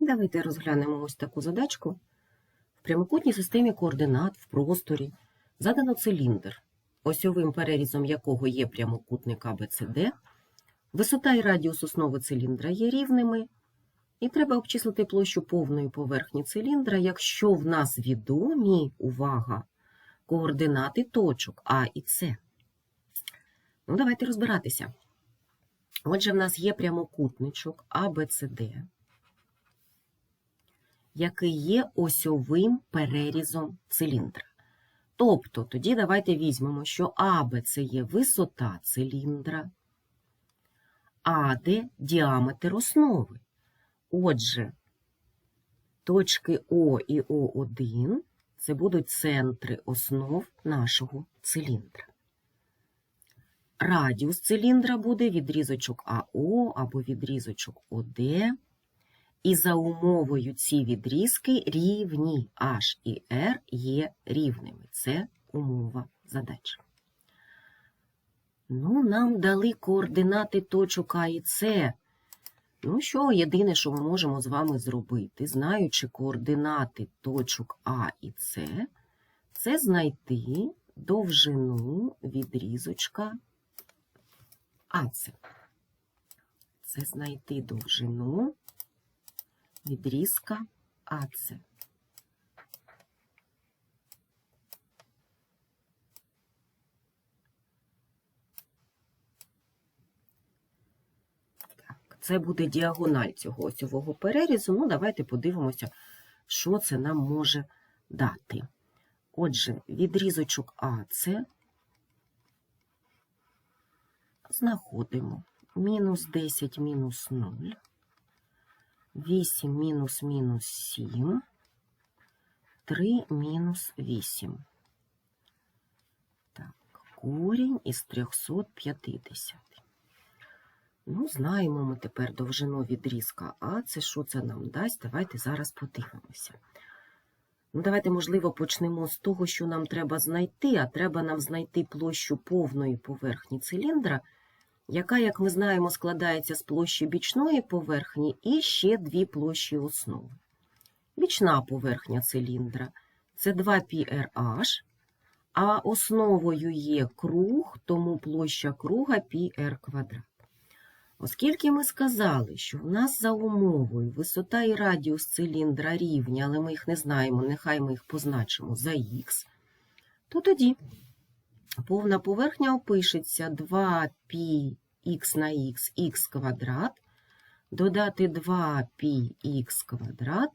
Давайте розглянемо ось таку задачку. В прямокутній системі координат в просторі задано циліндр, осьовим перерізом якого є прямокутник ABCD, висота і радіус основи циліндра є рівними, і треба обчислити площу повної поверхні циліндра, якщо в нас відомі, увага, координати точок А і С. Ну, давайте розбиратися. Отже, в нас є прямокутничок ABCD, який є осьовим перерізом циліндра. Тобто, тоді давайте візьмемо, що АБ це є висота циліндра, АД – діаметр основи. Отже, точки О і О1 – це будуть центри основ нашого циліндра. Радіус циліндра буде відрізочок АО або відрізочок ОД. І за умовою ці відрізки рівні H і R є рівними. Це умова задачі. Ну, нам дали координати точок А і С. Ну що, єдине, що ми можемо з вами зробити, знаючи координати точок А і С, це знайти довжину відрізочка АЦ. Це знайти довжину відрізка АЦ. Це буде діагональ цього осьового перерізу. Ну, давайте подивимося, що це нам може дати. Отже, відрізочок АЦ знаходимо мінус 10 мінус 0. 8 мінус мінус 7, 3 мінус 8. Так, корінь із 350. Ну, знаємо ми тепер довжину відрізка А. Це що це нам дасть? Давайте зараз подивимося. Ну, давайте, можливо, почнемо з того, що нам треба знайти, а треба нам знайти площу повної поверхні циліндра, яка, як ми знаємо, складається з площі бічної поверхні і ще дві площі основи. Бічна поверхня циліндра це 2πrh, а основою є круг, тому площа круга πr квадрат. Оскільки ми сказали, що в нас за умовою висота і радіус циліндра рівні, але ми їх не знаємо, нехай ми їх позначимо за х, то тоді повна поверхня опишеться 2π х на х, х квадрат, додати 2πx квадрат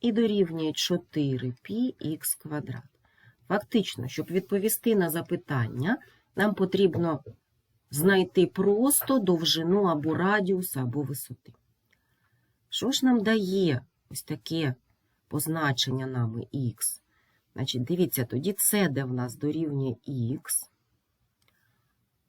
і дорівнює 4πx квадрат. Фактично, щоб відповісти на запитання, нам потрібно знайти просто довжину або радіус, або висоти. Що ж нам дає ось таке позначення нами х? Значить, дивіться, тоді це, де в нас дорівнює х,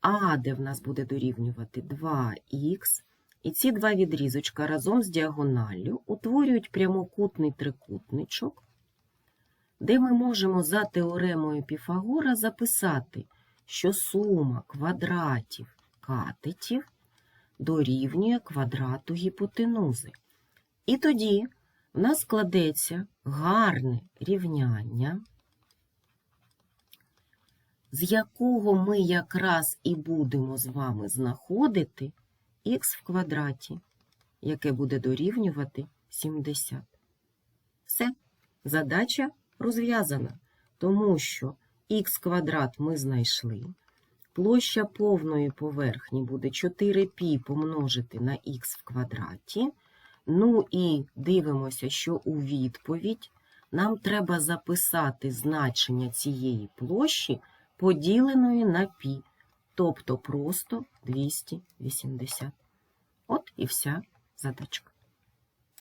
а, де в нас буде дорівнювати 2х, і ці два відрізочка разом з діагоналлю утворюють прямокутний трикутничок, де ми можемо за теоремою Піфагора записати, що сума квадратів катетів дорівнює квадрату гіпотенузи. І тоді в нас складеться гарне рівняння, з якого ми якраз і будемо з вами знаходити х в квадраті, яке буде дорівнювати 70. Все, задача розв'язана, тому що х квадрат ми знайшли. Площа повної поверхні буде 4π помножити на х в квадраті. Ну і дивимося, що у відповідь нам треба записати значення цієї площі поділеної на пі, тобто просто 280. От і вся задачка.